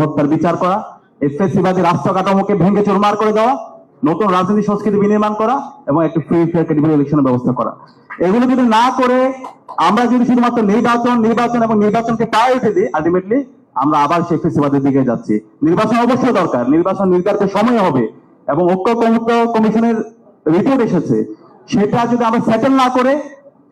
গণহত্যার বিচার করা, এই ফেসিবাদী রাষ্ট্র কাঠামোকে ভেঙে চুরমার করে দেওয়া, নতুন রাজনীতি সংস্কৃতি বিনির্মাণ করা এবং একটি ফ্রি ফেয়ার ক্রেডিবল ইলেকশনের ব্যবস্থা করা। এগুলো যদি না করে, আমরা যদি শুধুমাত্র নির্বাচন নির্বাচন এবং নির্বাচনকে প্রায়োরিটি দিই আলটিমেটলি আমরা আবার সেই ফেসিবাদের দিকে যাচ্ছি। নির্বাচন অবশ্যই দরকার, নির্বাচন নির্ধারিত সময় হবে এবং ঐক্য কমিশনের রিপোর্ট এসেছে। সেটা যদি আমরা সেটেল না করে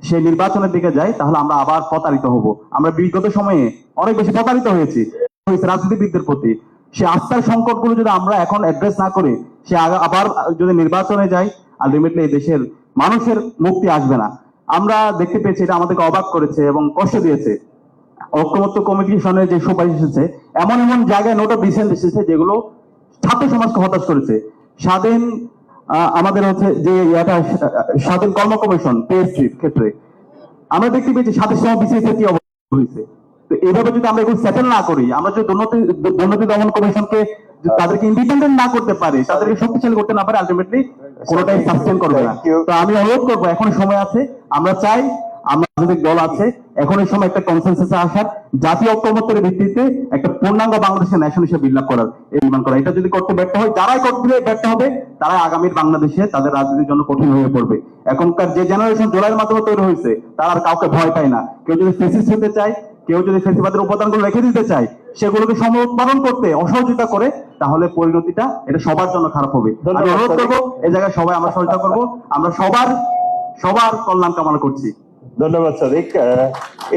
সেই নির্বাচনের দিকে যাই, তাহলে আমরা আবার প্রতারিত হব। আমরা বিগত সময়ে অনেক বেশি প্রতারিত হয়েছি। হয়েছে রাজনীতিবিদদের প্রতি। সে আস্থার সংকটগুলো যদি আমরা এখন অ্যাড্রেস না করি, সে আবার যদি নির্বাচনে যাই আলটিমেটলি এই দেশের মানুষের মুক্তি আসবে না। আমরা দেখতে পেয়েছি এটা আমাদেরকে অবাক করেছে এবং কষ্ট দিয়েছে। ঐক্যমত্য কমিশনের যে সুপারিশ এসেছে, এমন এমন জায়গায় নোট অফ ডিসেন্ট এসেছে যেগুলো ছাত্র সমাজকে হতাশ করেছে। স্বাধীন আমাদের হচ্ছে যে ইয়াটা স্বাধীন কর্ম কমিশন পিএসসির ক্ষেত্রে। আমরা দেখতে পেয়েছি সাতের সময় বিসিএস কি অবস্থা হয়েছে। তো এইভাবে যদি আমরা এগুলো সেটেল না করি আমরা যদি দুর্নীতি দুর্নীতি দমন কমিশনকে তাদেরকে ইন্ডিপেন্ডেন্ট না করতে পারি তাদেরকে শক্তিশালী করতে না পারে আলটিমেটলি কোনোটাই সাস্টেন করবে না। তো আমি অনুরোধ করব এখন সময় আছে আমরা চাই দল আছে এখন এই সময় একটা কনসেন্সাসে আসার জাতীয় ঐক্যমত্যের ভিত্তিতে একটা পূর্ণাঙ্গ বাংলাদেশের ন্যাশন হিসেবে বিল্ড করার এই নির্মাণ করা। এটা যদি করতে ব্যর্থ হয় যারাই করতে ব্যর্থ হবে তারা আগামীর বাংলাদেশে তাদের রাজনীতির জন্য কঠিন হয়ে পড়বে। এখনকার যে জেনারেশন জুলাইয়ের মাধ্যমে তৈরি হয়েছে তারা আর কাউকে ভয় পায় না। কেউ যদি ফেসিস্ট হতে চায় কেউ যদি ফেসিবাদের উপাদানগুলো রেখে দিতে চায় সেগুলোকে সম উৎপাদন করতে অসহযোগিতা করে তাহলে পরিণতিটা এটা সবার জন্য খারাপ হবে। আমি অনুরোধ করব এই জায়গায় সবাই আমরা সহযোগিতা করব। আমরা সবার সবার কল্যাণ কামনা করছি। ধন্যবাদ স্যার।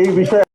এই বিষয়ে